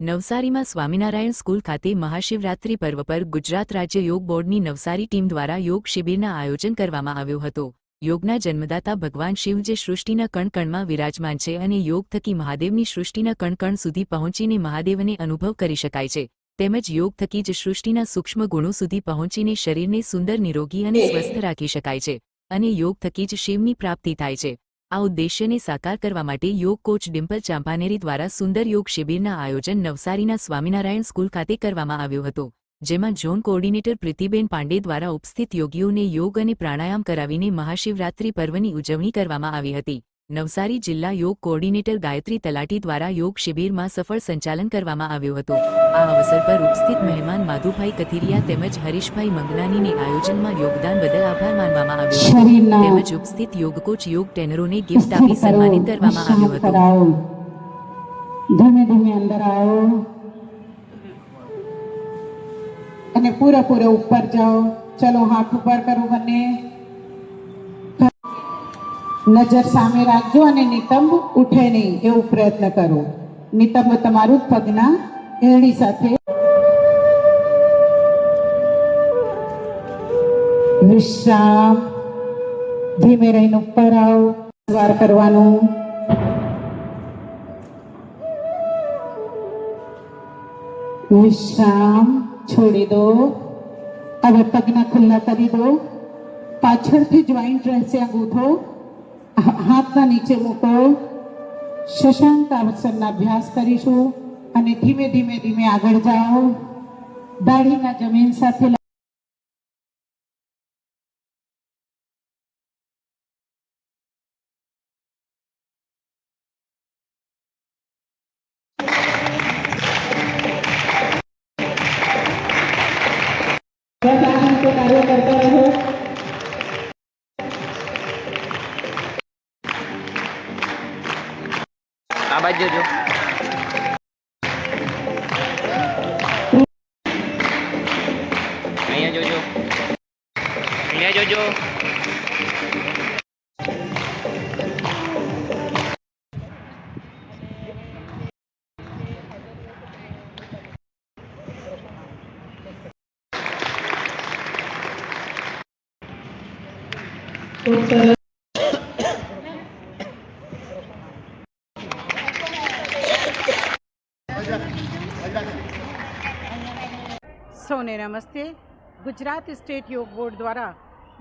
નવસારીમાં સ્વામિનારાયણ સ્કૂલ ખાતે મહાશિવરાત્રી પર્વ પર ગુજરાત રાજ્ય યોગ બોર્ડની નવસારી ટીમ દ્વારા યોગ શિબિરના આયોજન કરવામાં આવ્યું હતું. યોગના જન્મદાતા ભગવાન શિવ જે સૃષ્ટિના કણકણમાં વિરાજમાન છે અને યોગ થકી મહાદેવની સૃષ્ટિના કણકણ સુધી પહોંચીને મહાદેવને અનુભવ કરી શકાય છે. તેમજ યોગ થકી જ સૃષ્ટિના સૂક્ષ્મ ગુણો સુધી પહોંચીને શરીરને સુંદર નિરોગી અને સ્વસ્થ રાખી શકાય છે. અને યોગ થકી જ શિવની પ્રાપ્તિ થાય છે. આ ઉદ્દેશ્યને સાકાર કરવા માટે યોગ કોચ ડિમ્પલ ચાંપાનેરી દ્વારા સુંદર યોગ શિબિરના આયોજન નવસારીના સ્વામિનારાયણ સ્કૂલ ખાતે કરવામાં આવ્યું હતું, જેમાં ઝોન કોઓર્ડિનેટર પ્રીતિબેન પાંડે દ્વારા ઉપસ્થિત યોગીઓને યોગ અને પ્રાણાયામ કરાવીને મહાશિવરાત્રી પર્વની ઉજવણી કરવામાં આવી હતી. નવસારી જિલ્લા યોગ કોઓર્ડિનેટર ગાયત્રી તલાટી દ્વારા યોગ શિબિરમાં સફળ સંચાલન કરવામાં આવ્યું હતું. આ અવસર પર ઉપસ્થિત મહેમાન માધુભાઈ કથિરિયા તેમજ હરીશભાઈ મંગનાનીને આયોજનમાં યોગદાન બદલ આભાર માનવામાં આવ્યો તેમજ ઉપસ્થિત યોગ કોચ યોગ ટ્રેનરોને ગિફ્ટ આપી સન્માનિત કરવામાં આવ્યું હતું. ધીમે ધીમે અંદર આવો. અને પૂરેપૂરો ઉપર જાઓ. ચલો હાથ ઉપર કરો બંને. નજર સામે રાખજો અને નિતંબ ઉઠે નહીં એવો પ્રયત્ન કરો. નિતંબ તમારું પગના એડી સાથે વિશ્રામ. ધીમે રહીને ઉપર આવો. વાર કરવાનું. વિશ્રામ છોડી દો. હવે પગના ખુલ્લા કરી દો. પાછળથી જોઈન્ટ રહેશે અંગૂઠો. હાથના નીચે મૂકો. શશાંકાવસનના અભ્યાસ કરીશું અને ધીમે ધીમે ધીમે આગળ જાઓ. દાઢીના જમીન સાથે કાર્ય કરતા રહો. à bay chưa chú, nghe chú chú, nghe chú chú. Thank you. સૌને નમસ્તે. ગુજરાત સ્ટેટ યોગ બોર્ડ દ્વારા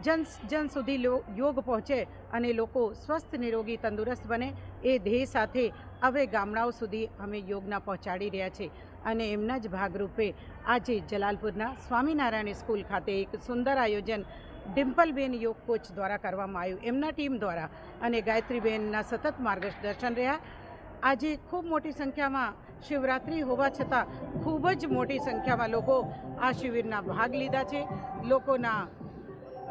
જન જન સુધી યોગ પહોંચે અને લોકો સ્વસ્થ, નિરોગી, તંદુરસ્ત બને એ ધ્યેય સાથે હવે ગામડાઓ સુધી અમે યોગના પહોંચાડી રહ્યા છે અને એમના જ ભાગરૂપે આજે જલાલપુરના સ્વામિનારાયણ સ્કૂલ ખાતે એક સુંદર આયોજન ડિમ્પલબેન યોગ કોચ દ્વારા કરવામાં આવ્યું. એમના ટીમ દ્વારા અને ગાયત્રીબેનના સતત માર્ગદર્શન રહ્યા આજે ખૂબ મોટી સંખ્યામાં શિવરાત્રિ હોવા છતાં ખૂબ જ મોટી સંખ્યામાં લોકો આ શિબિરના ભાગ લીધા છે. લોકોના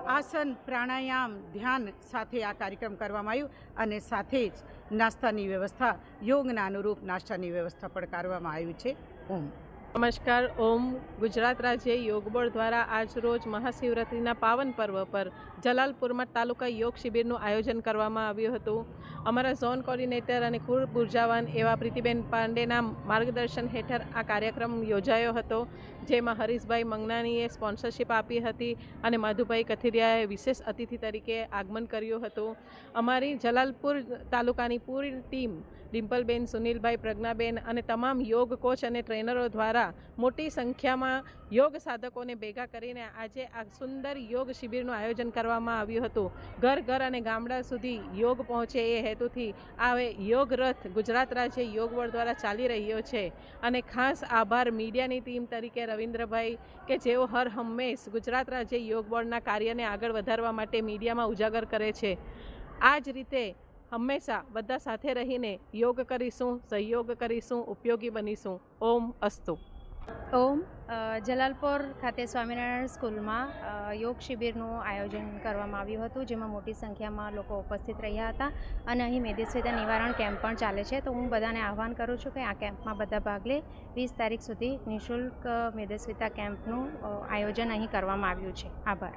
આસન, પ્રાણાયામ, ધ્યાન સાથે આ કાર્યક્રમ કરવામાં આવ્યું અને સાથે જ નાસ્તાની વ્યવસ્થા, યોગના અનુરૂપ નાસ્તાની વ્યવસ્થા પણ કરવામાં આવ્યું છે. ઓમ. નમસ્કાર, ઓમ ગુજરાત રાજ્ય યોગ બોર્ડ દ્વારા આજ રોજ મહાશિવરાત્રિના પાવન પર્વ પર જલાલપુરમાં તાલુકા યોગ શિબિરનું આયોજન કરવામાં આવ્યું હતું. અમારા ઝોન કોર્ડિનેટર અને ખૂબ ઉર્જાવાન એવા પ્રીતિબેન પાંડેના માર્ગદર્શન હેઠળ આ કાર્યક્રમ યોજાયો હતો, જેમાં હરીશભાઈ મંગનાણીએ સ્પોન્સરશિપ આપી હતી અને માધુભાઈ કથિરિયાએ વિશેષ અતિથિ તરીકે આગમન કર્યું હતું. અમારી જલાલપુર તાલુકાની પૂરી ટીમ ડિમ્પલબેન, સુનિલભાઈ પ્રજ્ઞાબેન અને તમામ યોગ કોચ અને ટ્રેનરો દ્વારા મોટી સંખ્યામાં યોગ સાધકોને ભેગા કરીને આજે આ સુંદર યોગ શિબિરનું આયોજન કરવામાં આવ્યું હતું. ઘર ઘર અને ગામડા સુધી યોગ પહોંચે એ હેતુથી આ યોગ રથ ગુજરાત રાજ્ય યોગ બોર્ડ દ્વારા ચાલી રહ્યો છે. અને ખાસ આભાર મીડિયાની ટીમ તરીકે રવિન્દ્રભાઈ કે જેઓ હર હંમેશ ગુજરાત રાજ્ય યોગ બોર્ડના કાર્યને આગળ વધારવા માટે મીડિયામાં ઉજાગર કરે છે. આ જ રીતે હંમેશા બધા સાથે રહીને યોગ કરીશું, સહયોગ કરીશું, ઉપયોગી બનીશું. ઓમ અસ્તુ. ઓમ જલાલપોર ખાતે સ્વામિનારાયણ સ્કૂલમાં યોગ શિબિરનું આયોજન કરવામાં આવ્યું હતું, જેમાં મોટી સંખ્યામાં લોકો ઉપસ્થિત રહ્યા હતા અને અહીં મેદેસ્વીતા નિવારણ કેમ્પ પણ ચાલે છે. તો હું બધાને આહવાન કરું છું કે આ કેમ્પમાં બધા ભાગ લે. વીસ તારીખ સુધી નિઃશુલ્ક મેદેસ્વીતા કેમ્પનું આયોજન અહીં કરવામાં આવ્યું છે. આભાર.